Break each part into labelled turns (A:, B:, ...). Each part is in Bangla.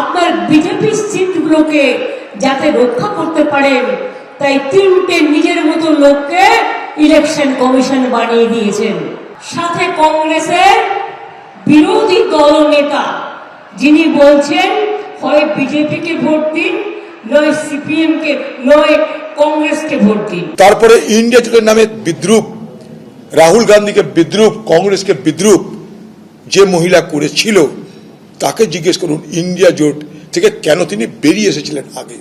A: আপনার বিজেপি সিটগুলোকে যাতে রক্ষা করতে পারেন, তাই তিনটে নিজের মতো লোককে ইলেকশন কমিশন বানিয়ে দিয়েছেন। সাথে কংগ্রেসের বিরোধী দল নেতা, যিনি বলছেন, হয় বিজেপিকে ভোট দিন, নয় সিপিএম কে, নয় কংগ্রেসকে ভোট দিন।
B: তারপরে ইন্ডিয়া জোটের নামে বিদ্রুপ, রাহুল গান্ধীকে বিদ্রুপ, কংগ্রেসকে বিদ্রুপ, যে মহিলা করেছিল তাকে জিজ্ঞেস করুন ইন্ডিয়া জোট থেকে কেন তিনি বেরিয়ে এসেছিলেন আগে?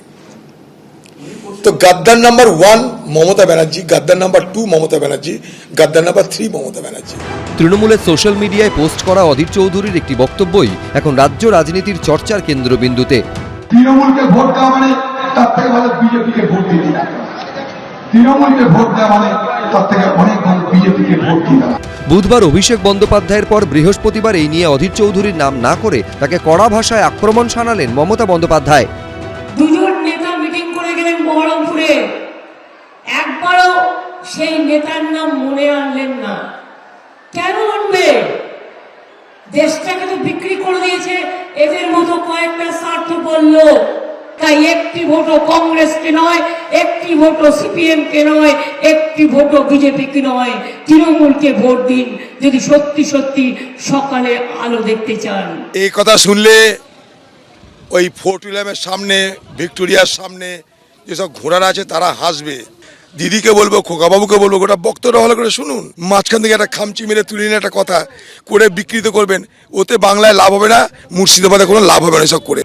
B: তো গাদ্দার নাম্বার ওয়ান মমতা ব্যানার্জি গাদ্দার নাম্বার টু মমতা ব্যানার্জি গাদ্দার নাম্বার থ্রি মমতা ব্যানার্জি।
C: তৃণমূলের সোশ্যাল মিডিয়ায় পোস্ট করা অধীর চৌধুরীর একটি বক্তব্যই এখন রাজ্য রাজনীতির চর্চার কেন্দ্রবিন্দুতে।
D: তৃণমূলকে ভোট দেওয়া মানে তার থেকে ভালো বিজেপিকে ভোট দিয়ে দিন তৃণমূলকে ভোট দেওয়া মানে তার থেকে অনেক ভালো বিজেপিকে ভোট
C: বুধবার অভিষেক বন্দ্যোপাধ্যায়ের পর বৃহস্পতিবার এই নিয়ে অধীর চৌধুরীর নাম না করে তাকে কড়া ভাষায় আক্রমণ শানালেন মমতা বন্দ্যোপাধ্যায়।
A: দুজন নেতা মিটিং করে গেলেন বহরমপুরে। একবারও সেই নেতার নাম মনে আনলেন না। কেন আনবে? দেশটাকে তো বিক্রি করে দিয়েছে। এদের মতো কয়েকটা স্বার্থ বলল তাই একটি ভোটও কংগ্রেসকে নয়, একটি ভোটও সিপিএম কে নয়, একটি ভোটও বিজেপি কে নয়। তৃণমূলকে ভোট দিন, যদি সত্যি সত্যি সকালে আলো দেখতে চান।
B: এই কথা শুনলে ওই ফোর্ট সামনে, ভিক্টোরিয়ার সামনে যেসব ঘোড়ারা আছে তারা হাসবে। দিদিকে বলব, খোকাবাবুকে বলব, গোটা বক্তব্য ভালো করে শুনুন। মাঝখান থেকে একটা খামচি মেরে তুলে নিয়ে একটা কথা, করে বিকৃত করবেন। ওতে বাংলায় লাভ হবে না, মুর্শিদাবাদে কোনো লাভ হবে না এসব করে।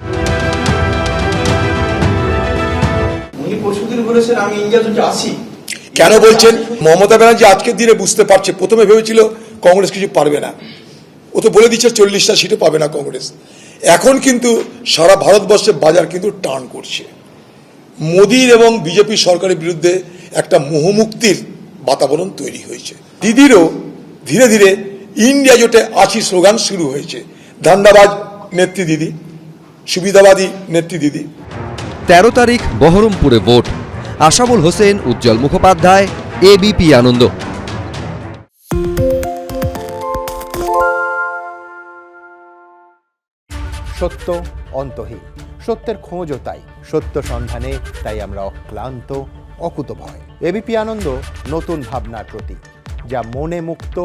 E: বলেছেন আমি ইন্ডিয়া জোটে আসি
B: কেন বলছেন? মমতা ব্যানার্জি আজকের দিনে বুঝতে পারছে। প্রথমে ভেবেছিল কংগ্রেস কিছু পারবে না। ও তো বলে দিচ্ছে চল্লিশটা সিটও পাবে না কংগ্রেস। এখন কিন্তু সারা ভারতবর্ষের বাজার কিন্তু টার্ন করছে। মোদির এবং বিজেপি সরকারের বিরুদ্ধে একটা মোহমুক্তির বাতাবরণ তৈরি হয়েছে। দিদিরও ধীরে ধীরে ইন্ডিয়া জোটে আছি স্লোগান শুরু হয়েছে। ধান্দাবাজ নেত্রী দিদি সুবিধাবাদী নেত্রী দিদি।
C: তেরো তারিখ বহরমপুরে ভোট। আশাবুল হোসেন উজ্জ্বল মুখোপাধ্যায় এবিপি আনন্দ।
F: সত্য অন্তহীন সত্যের খোঁজও তাই সত্য সন্ধানে তাই আমরা অক্লান্ত অকুতভয়। এবিপি আনন্দ নতুন ভাবনার প্রতীক যা মনে মুক্ত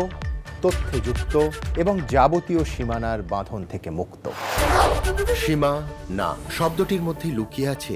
F: তথ্যে যুক্ত এবং যাবতীয় সীমানার বাঁধন থেকে মুক্ত।
G: সীমা না শব্দটির মধ্যে লুকিয়ে আছে